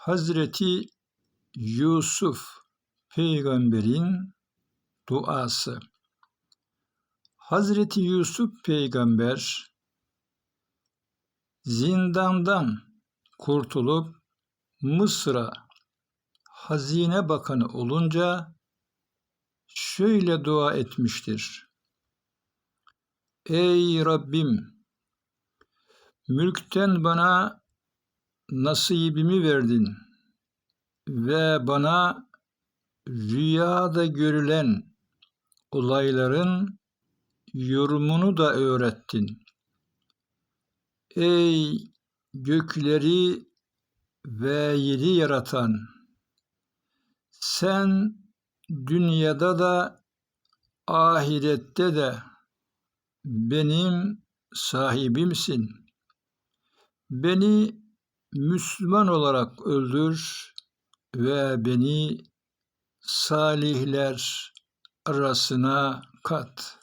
Hazreti Yusuf peygamberin duası. Hazreti Yusuf peygamber zindandan kurtulup Mısır'a hazine bakanı olunca şöyle dua etmiştir. Ey Rabbim! Mülkten bana nasibimi verdin ve bana rüyada görülen olayların yorumunu da öğrettin. Ey gökleri ve yeri yaratan, sen dünyada da ahirette de benim sahibimsin. Beni Müslüman olarak öldür ve beni salihler arasına kat.